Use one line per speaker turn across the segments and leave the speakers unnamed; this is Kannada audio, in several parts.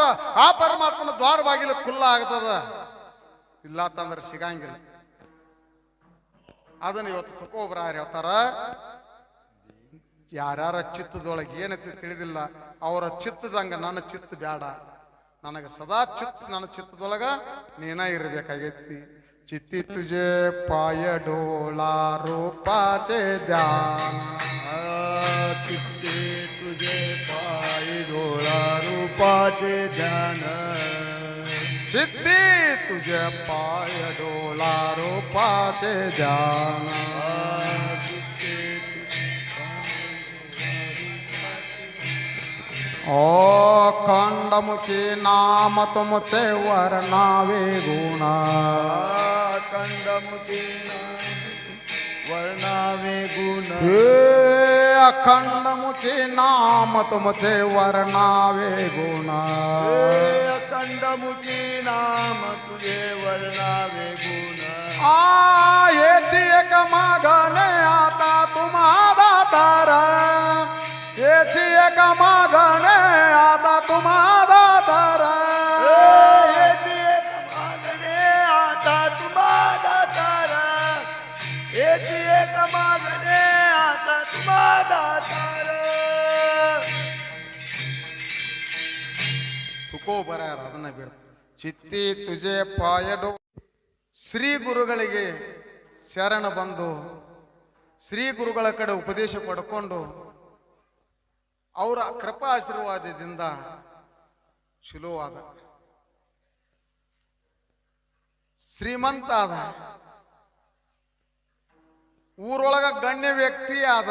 ಮಾತ್ರ ಆ ಪರಮಾತ್ಮನ ದ್ವಾರ ಬಾಗಿಲು ಖುಲ್ಲ ಆಗ್ತದ. ಇಲ್ಲ ತಂದ್ರೆ ಸಿಗಂಗಿಲ್ಲ. ಅದನ್ನ ಇವತ್ತು ತಕೋಬ್ರ ಹೇಳ್ತಾರ? ಯಾರ್ಯಾರ ಚಿತ್ತದೊಳಗೆ ಏನೈತಿ ತಿಳಿದಿಲ್ಲ, ಅವರ ಚಿತ್ತದಂಗ ನನ್ನ ಚಿತ್ತ ಬೇಡ ನನಗೆ ಸದಾ ಚಿತ್ತ, ನನ್ನ ಚಿತ್ತದೊಳಗ ನೀನ ಇರಬೇಕಾಗೈತಿ. ಚಿತ್ತಿ ತುಜೆ ಪಾಯಡೋಳ ರೂಪಾಚೆ
ದ್ಯಾ ಚಿತ್ತಿ. वाचे जन।
सिद्धि तुझे पाय डोला रोपाचे जान। ओ खंडमुखी नाम तुमसे वर्णावे गुणा।
खंडमुखी वर्णावे गुणा। અખંડ મુખે નામ તમ
છે વર્ણાવે ગુણા. અખંડ મુખી નામ તુજે વર્ણાવે ગુણા. આ એથી એક માગને
આતા તુમારા તારા એથી એક માગને આતા તુમારા તારા એથી એક માગને
ತುಕೋ ಬರಾರ, ಅದನ್ನ ಬಿಡ. ಚಿತ್ತಿ ತುಜೆ ಪಾಯಡು. ಶ್ರೀ ಗುರುಗಳಿಗೆ ಶರಣ ಬಂದು, ಶ್ರೀ ಗುರುಗಳ ಕಡೆ ಉಪದೇಶ ಪಡ್ಕೊಂಡು, ಅವರ ಕೃಪಾ ಆಶೀರ್ವಾದದಿಂದ ಸುಲುವಾದ ಶ್ರೀಮಂತ ಆದ ಊರೊಳಗ ಗಣ್ಯ ವ್ಯಕ್ತಿ ಆದ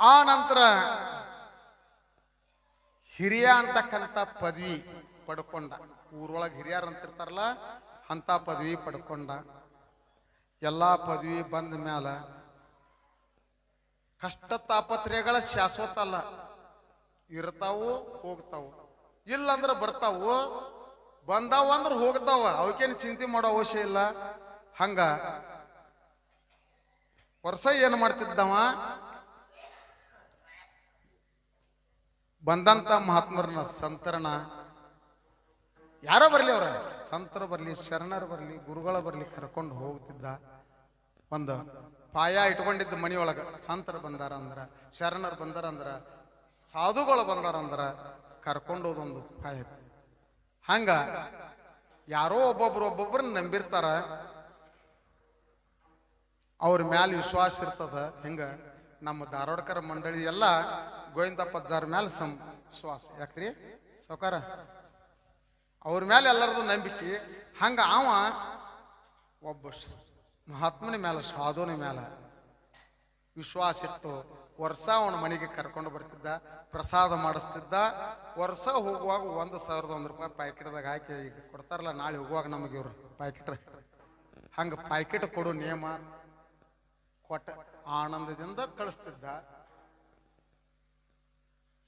ಆ ನಂತರ ಹಿರಿಯ ಅಂತಕ್ಕಂಥ ಪದವಿ ಪಡ್ಕೊಂಡ. ಊರೊಳಗೆ ಹಿರಿಯರು ಅಂತಿರ್ತಾರಲ್ಲ ಅಂತ ಪದವಿ ಪಡ್ಕೊಂಡ. ಎಲ್ಲ ಪದವಿ ಬಂದ ಮ್ಯಾಲ ಕಷ್ಟ ತಾಪತ್ರಯಗಳ ಶಾಶ್ವತ ಅಲ್ಲ. ಇರ್ತಾವು, ಹೋಗ್ತಾವು. ಇಲ್ಲಂದ್ರೆ ಬರ್ತಾವು, ಬಂದಾವ ಅಂದ್ರೆ ಹೋಗ್ತಾವ. ಅವಕ್ಕೇನು ಚಿಂತೆ ಮಾಡೋ ಅವಶ್ಯ ಇಲ್ಲ. ಹಂಗ ವರ್ಷ ಏನು ಮಾಡ್ತಿದ್ದವ? ಬಂದಂತ ಮಹಾತ್ಮರನ್ನ ಸಂತರಣ. ಯಾರೋ ಬರಲಿ ಅವ್ರ? ಸಂತರು ಬರಲಿ, ಶರಣರು ಬರಲಿ, ಗುರುಗಳ ಬರಲಿ ಕರ್ಕೊಂಡು ಹೋಗ್ತಿದ್ದ ಒಂದು ಪಾಯ ಇಟ್ಕೊಂಡಿದ್ದ ಮನಿಯೊಳಗ ಸಂತರು ಬಂದಾರ ಅಂದ್ರ, ಶರಣರು ಬಂದಾರ ಅಂದ್ರ, ಸಾಧುಗಳು ಬಂದಾರ ಅಂದ್ರ ಕರ್ಕೊಂಡು ಹೋದೊಂದು ಪಾಯ ಹಂಗ ಯಾರೋ ಒಬ್ಬೊಬ್ರು ಒಬ್ಬೊಬ್ರನ್ನ ನಂಬಿರ್ತಾರ. ಅವ್ರ ಮ್ಯಾಲ ವಿಶ್ವಾಸ ಇರ್ತದ. ಹಿಂಗ ನಮ್ಮ ಧಾರವಾಡಕರ ಮಂಡಳಿ ಎಲ್ಲ ಗೋವಿಂದ ಜಾರ್ ಮ್ಯಾಲ ಸಂ ವಿಶ್ವಾಸ ಯಾಕ್ರಿ? ಸೌಕಾರ ಅವ್ರ ಮೇಲೆ ಎಲ್ಲರದು ನಂಬಿಕೆ. ಹಂಗ ಅವ ಒಬ್ಬ ಮಹಾತ್ಮನ ಮ್ಯಾಲ, ಸಾಧುನ ಮ್ಯಾಲ ವಿಶ್ವಾಸ ಇಟ್ಟು ವರ್ಷ ಅವನ ಮನೆಗೆ ಕರ್ಕೊಂಡು ಬರ್ತಿದ್ದ, ಪ್ರಸಾದ ಮಾಡಿಸ್ತಿದ್ದ, ವರ್ಷ ಹೋಗುವಾಗ ಒಂದು ಸಾವಿರದ ಒಂದು ರೂಪಾಯಿ ಪ್ಯಾಕೆಟ್ದಾಗ ಹಾಕಿ ಈಗ ಕೊಡ್ತಾರಲ್ಲ, ನಾಳೆ ಹೋಗುವಾಗ ನಮಗೆ ಇವರು ಪ್ಯಾಕೆಟ್ ಹಂಗೆ ಪ್ಯಾಕೆಟ್ ಕೊಡು ನಿಯಮ ಕೊಟ್ಟ ಆನಂದದಿಂದ ಕಳಿಸ್ತಿದ್ದ.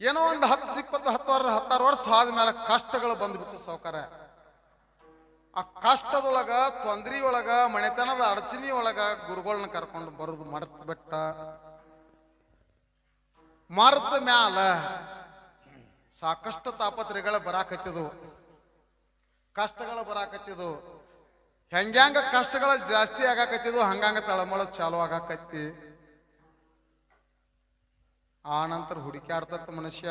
ಏನೋ ಒಂದು ಹತ್ತು, ಇಪ್ಪತ್ತು, ಹತ್ತು ವರ್ಷ ಹತ್ತಾರು ವರ್ಷ ಆದ್ಮೇಲೆ ಕಷ್ಟಗಳು ಬಂದ್ಬಿಟ್ಟು ಸೌಕರ್ಯ ಆ ಕಷ್ಟದೊಳಗ, ತೊಂದ್ರಿಯೊಳಗ, ಮನೆತನದ ಒಳಗ ಗುರುಗಳನ್ನ ಕರ್ಕೊಂಡು ಬರೋದು ಮರ್ತ್ ಬೆಟ್ಟ ಮರ್ತ ಮ್ಯಾಲ ಸಾಕಷ್ಟು ತಾಪತ್ರೆಗಳು ಬರಾಕತ್ತಿದ್ವು. ಕಷ್ಟಗಳು ಬರಾಕತ್ತಿದ್ವು. ಹೆಂಗ್ಯಾಂಗ ಕಷ್ಟಗಳು ಜಾಸ್ತಿ ಆಗಾಕತ್ತಿದ್ವು, ಹಂಗಂಗ ತಳಮಳ ಚಾಲು ಆಗಾಕತ್ತಿ. ಆ ನಂತರ ಹುಡುಕಾಡ್ತಕ್ಕ ಮನುಷ್ಯ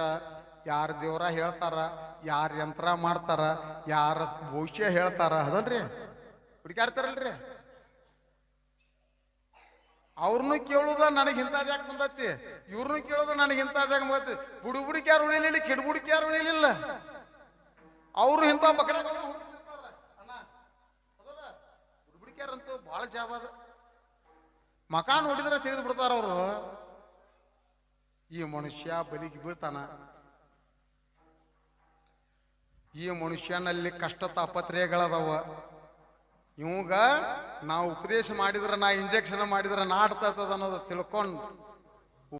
ಯಾರ ದೇವರ ಹೇಳ್ತಾರ, ಯಾರ ಯಂತ್ರ ಮಾಡ್ತಾರ, ಯಾರ ಭವಿಷ್ಯ ಹೇಳ್ತಾರ, ಅದಲ್ರಿ? ಹುಡುಕಾಡ್ತಾರಲ್ರಿ ಅವ್ರನ್ನೂ ಕೇಳುದ ನನಗೆ ಇಂಥದ್ದು ಯಾಕೆ ಬಂದತಿ ಇವ್ರನ್ನೂ ಕೇಳುದ ನನಗೆ ಇಂಥದ್ದು ಯಾಕೆ ಬಂದತಿ. ಬುಡಿ ಬುಡಿಕೆ ಯಾರು ಉಳಿಲಿಲ್ಲ, ಕಿಡ್ ಬುಡಿಕೆ ಯಾರು ಉಳಿಲಿಲ್ಲ? ಅವರು ಇಂಥ ಬಕರೆ ಹುಡುಗಿಯಾರಂತೂ ಭಾಳ ಜಾಬ್ ಅದ. ಮಕ ನೋಡಿದ್ರೆ ತಿಳಿದು ಬಿಡ್ತಾರ ಅವರು. ಈ ಮನುಷ್ಯ ಬಲಿಗೆ ಬೀಳ್ತಾನ? ಈ ಮನುಷ್ಯನಲ್ಲಿ ಕಷ್ಟ ತಾಪತ್ರಯಗಳದಾವ. ಇವಾಗ ನಾವು ಉಪದೇಶ ಮಾಡಿದ್ರೆ ನಾ ಇಂಜೆಕ್ಷನ್ ಮಾಡಿದ್ರೆ ನಾಡ್ತದ ಅನ್ನೋದು ತಿಳ್ಕೊಂಡು